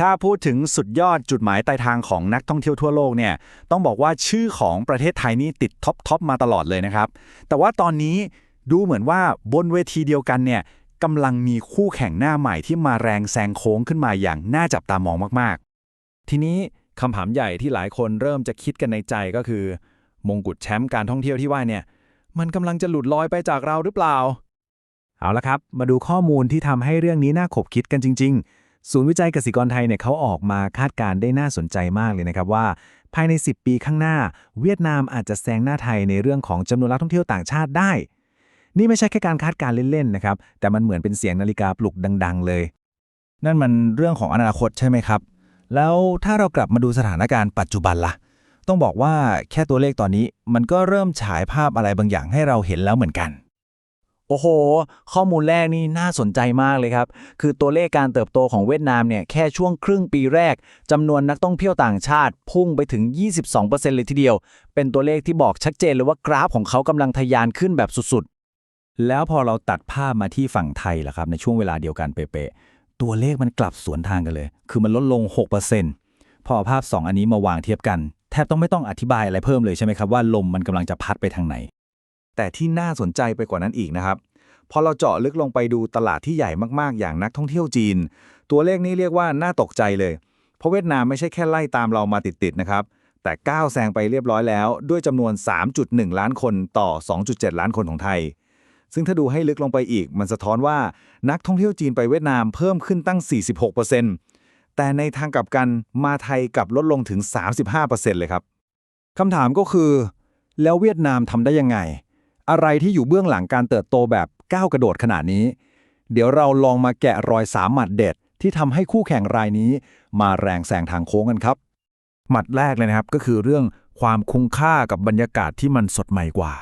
ถ้าพูดถึงสุดยอดจุดหมายปลายทางของนักท่องเที่ยวทั่วโลกเนี่ยต้องบอกว่าชื่อของประเทศไทยนี่ติดท็อปทอปมาตลอดเลยนะครับ แต่ว่าตอนนี้ดูเหมือนว่าบนเวทีเดียวกันเนี่ยกำลังมีคู่แข่งหน้าใหม่ที่มาแรงแซงโค้งขึ้นมาอย่างน่าจับตามองมากๆ ทีนี้คำถามใหญ่ที่หลายคนเริ่มจะคิดกันในใจก็คือ มงกุฎแชมป์การท่องเที่ยวที่ว่าเนี่ย มันกำลังจะหลุดลอยไปจากเราหรือเปล่า เอาละครับ มาดูข้อมูลที่ทำให้เรื่องนี้น่าขบคิดกันจริง ๆ ศูนย์วิจัยกสิกรไทยเนี่ยเขาออกมาคาดการณ์ได้น่าสนใจมากเลยนะครับว่า ภายใน 10 ปีข้างหน้า เวียดนามอาจจะแซงหน้าไทยในเรื่องของจำนวนนักท่องเที่ยวต่างชาติได้ นี่ไม่ใช่แค่การคาดการณ์เล่นๆนะครับแต่มันเหมือนเป็นเสียงนาฬิกาปลุกดัง ๆ เลย นั่นมันเรื่องของอนาคตใช่ไหมครับ แล้วถ้าเรากลับมาดูสถานการณ์ปัจจุบันล่ะ ต้องบอกว่าแค่ตัวเลขตอนนี้มันก็เริ่มฉายภาพอะไรบางอย่างให้เราเห็นแล้วเหมือนกัน โอ้โห ข้อมูลแรกนี่น่าสนใจมากเลยครับ คือตัวเลขการเติบโตของเวียดนามเนี่ยแค่ช่วงครึ่งปีแรกจำนวนนักท่องเที่ยวต่างชาติ พุ่งไปถึง 22%เลยทีเดียว เป็นตัวเลขที่บอกชัดเจนเลยว่ากราฟของเขากำลังทะยานขึ้นแบบสุดๆ แล้วพอเราตัดภาพมาที่ฝั่งไทยล่ะครับ ในช่วงเวลาเดียวกันเป๊ะๆตัวเลขมันกลับสวนทางกันเลย คือมันลดลง 6%พอเอาภาพ 2 อันนี้มาวางเทียบกัน แทบต้องไม่ต้องอธิบายอะไรเพิ่มเลยใช่ไหมครับว่าลมมันกำลังจะพัดไปทางไหน แต่ที่น่าสนใจไปกว่านั้นอีกนะครับ พอเราเจาะลึกลงไปดูตลาดที่ใหญ่มากๆ อย่างนักท่องเที่ยวจีน ตัวเลขนี้เรียกว่าน่าตกใจเลย เพราะเวียดนามไม่ใช่แค่ไล่ตามเรามาติดๆนะครับ แต่ก้าวแซงไปเรียบร้อยแล้ว ด้วยจำนวน 3.1 ล้านคนต่อ 2.7 ล้านคนของไทย ซึ่งถ้าดูให้ลึกลงไปอีก มันสะท้อนว่านักท่องเที่ยวจีนไปเวียดนามเพิ่มขึ้นตั้ง 46%แต่ในทางกลับกันมาไทยกลับลดลงถึง 35%เลยครับคำถามก็คือ แล้วเวียดนามทำได้ยังไง อะไรที่อยู่เบื้องหลังการเติบโตแบบก้าวกระโดดขนาดนี้ เดี๋ยวเราลองมาแกะรอยสามหมัดเด็ด ที่ทำให้คู่แข่งรายนี้ มาแรงแซงทางโค้งกันครับ หมัดแรกเลยนะครับก็คือเรื่องความคุ้มค่ากับบรรยากาศที่มันสดใหม่กว่า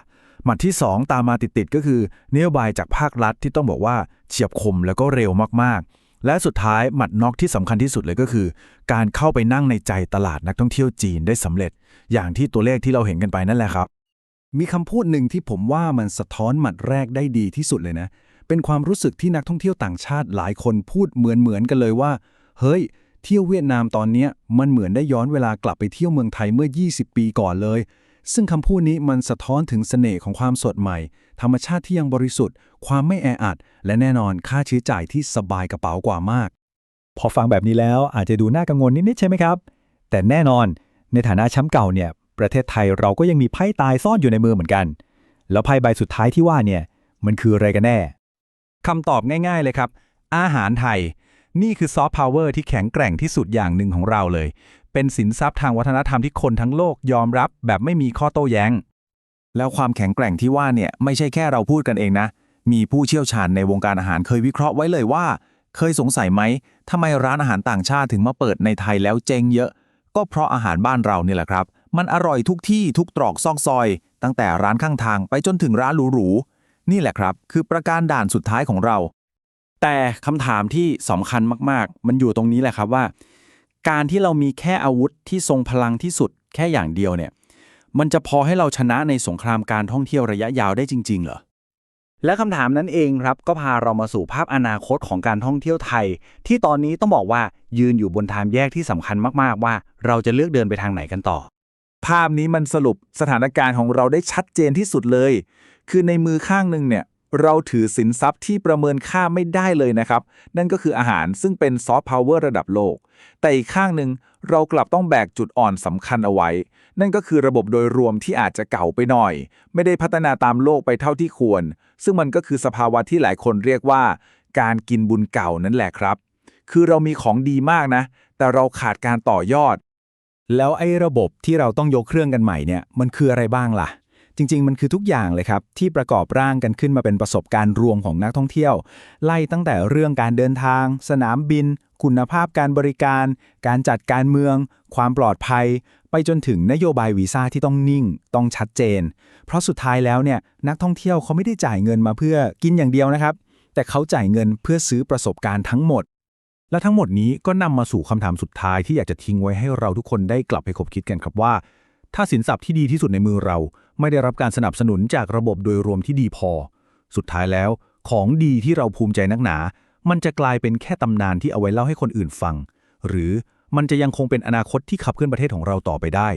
หมัดที่ 2 ตามมาติดๆก็คือนโยบายจากภาครัฐที่ต้องบอกว่าเฉียบคมแล้วก็เร็วมากๆ และสุดท้ายหมัดน็อกที่สำคัญที่สุดเลยก็คือ การเข้าไปนั่งในใจตลาดนักท่องเที่ยวจีนได้สำเร็จ อย่างที่ตัวเลขที่เราเห็นกันไปนั่นแหละครับ มีคำพูดหนึ่งที่ผมว่ามันสะท้อนหมัดแรกได้ดีที่สุดเลยนะ เป็นความรู้สึกที่นักท่องเที่ยวต่างชาติหลายคนพูดเหมือนเหมือนๆกันเลยว่า เฮ้ย เที่ยวเวียดนามตอนนี้มันเหมือนได้ย้อนเวลากลับไปเที่ยวเมืองไทยเมื่อ 20 ปีก่อนเลย ซึ่งคำพูดนี้มันสะท้อนถึงเสน่ห์ของความสดใหม่ ธรรมชาติที่ยังบริสุทธิ์ ความไม่แออัด และแน่นอนค่าใช้จ่ายที่สบายกระเป๋ากว่ามาก พอฟังแบบนี้แล้วอาจจะดูน่ากังวลนิดๆใช่ไหมครับ แต่แน่นอนในฐานะแชมป์เก่าเนี่ย ประเทศไทยเราก็ยังมีไพ่ตายซ่อนอยู่ในมือเหมือนกัน แล้วไพ่ใบสุดท้ายที่ว่าเนี่ย มันคืออะไรกันแน่คำตอบง่ายๆเลยครับ อาหารไทย นี่คือซอฟต์พาวเวอร์ที่แข็งแกร่งที่สุดอย่างหนึ่งของเราเลย เป็นสินทรัพย์ทางวัฒนธรรมที่คนทั้งโลกยอมรับแบบไม่มีข้อโต้แย้ง แล้วความแข็งแกร่งที่ว่าเนี่ยไม่ใช่แค่เราพูดกันเองนะ มีผู้เชี่ยวชาญในวงการอาหารเคยวิเคราะห์ไว้เลยว่า เคยสงสัยไหมทำไมร้านอาหารต่างชาติถึงมาเปิดในไทยแล้วเจ๊งเยอะ ก็เพราะอาหารบ้านเราเนี่ยแหละครับ มันอร่อยทุกที่ทุกตรอกซอกซอย ตั้งแต่ร้านข้างทางไปจนถึงร้านหรูๆ นี่แหละครับ คือประการด่านสุดท้ายของเรา แต่คำถามที่สำคัญมากๆ มันอยู่ตรงนี้แหละครับว่า การที่เรามีแค่อาวุธที่ทรงพลังที่สุดแค่อย่างเดียวเนี่ย มันจะพอให้เราชนะในสงครามการท่องเที่ยวระยะยาวได้จริง ๆ เหรอและคำถามนั้นเองครับ ก็พาเรามาสู่ภาพอนาคตของการท่องเที่ยวไทย ที่ตอนนี้ต้องบอกว่ายืนอยู่บนทางแยกที่สำคัญมากๆว่า เราจะเลือกเดินไปทางไหนกันต่อ ภาพนี้มันสรุปสถานการณ์ของเราได้ชัดเจนที่สุดเลย คือในมือข้างหนึ่งเนี่ยเราถือสินทรัพย์ที่ประเมินค่าไม่ได้เลยนะครับ นั่นก็คืออาหารซึ่งเป็นซอฟต์พาวเวอร์ระดับโลก แต่อีกข้างหนึ่งเรากลับต้องแบกจุดอ่อนสำคัญเอาไว้ นั่นก็คือระบบโดยรวมที่อาจจะเก่าไปหน่อย ไม่ได้พัฒนาตามโลกไปเท่าที่ควร ซึ่งมันก็คือสภาวะที่หลายคนเรียกว่า การกินบุญเก่านั่นแหละครับ คือเรามีของดีมากนะ แต่เราขาดการต่อยอด แล้วไอ้ระบบที่เราต้องยกเครื่องกันใหม่เนี่ยมันคืออะไรบ้างล่ะ จริง ๆ มันคือทุกอย่างเลยครับ ที่ประกอบร่างกันขึ้นมาเป็นประสบการณ์รวมของนักท่องเที่ยว ไล่ตั้งแต่เรื่องการเดินทาง สนามบิน คุณภาพการบริการ การจัดการเมือง ความปลอดภัย ไปจนถึงนโยบายวีซ่าที่ต้องนิ่ง ต้องชัดเจน เพราะสุดท้ายแล้วเนี่ยนักท่องเที่ยวเขาไม่ได้จ่ายเงินมาเพื่อกินอย่างเดียวนะครับ แต่เขาจ่ายเงินเพื่อซื้อประสบการณ์ทั้งหมด และทั้งหมดนี้ก็นำมาสู่คำถามสุดท้ายที่อยากจะทิ้งไว้ให้เราทุกคนได้กลับไปคบคิดกันครับว่า ถ้าสินทรัพย์ที่ดีที่สุดในมือเรา ไม่ได้รับการสนับสนุนจากระบบโดยรวมที่ดีพอ สุดท้ายแล้ว ของดีที่เราภูมิใจนักหนา มันจะกลายเป็นแค่ตำนานที่เอาไว้เล่าให้คนอื่นฟัง หรือมันจะยังคงเป็นอนาคตที่ขับเคลื่อนประเทศของเราต่อไปได้